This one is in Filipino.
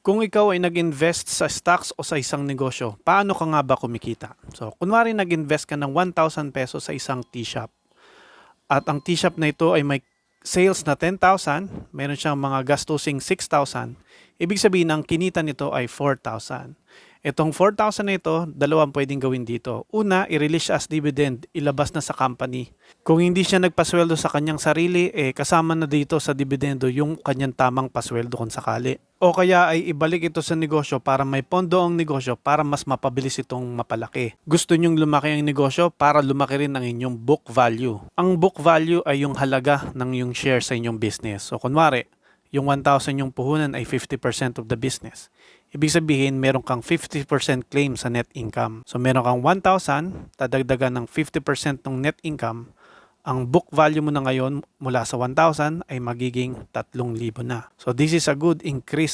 Kung ikaw ay nag-invest sa stocks o sa isang negosyo, paano ka nga ba kumikita? So, kunwari nag-invest ka ng 1,000 pesos sa isang tea shop. At ang tea shop na ito ay may sales na 10,000, meron siyang mga gastusing 6,000. Ibig sabihin ang kinita nito ay 4,000. Itong 4,000 na ito, dalawang pwedeng gawin dito. Una, i-release as dividend, ilabas na sa company. Kung hindi siya nagpasweldo sa kanyang sarili, eh kasama na dito sa dividendo yung kanyang tamang pasweldo kung sakali. O kaya ay ibalik ito sa negosyo para may pondo ang negosyo para mas mapabilis itong mapalaki. Gusto nyong lumaki ang negosyo para lumaki rin ang inyong book value. Ang book value ay yung halaga ng yung share sa inyong business. So kunwari, yung 1,000 yung puhunan ay 50% of the business. Ibig sabihin, meron kang 50% claim sa net income. So meron kang 1,000, dadagdagan ng 50% ng net income, ang book value mo na ngayon mula sa 1,000 ay magiging 3,000 na. So this is a good increase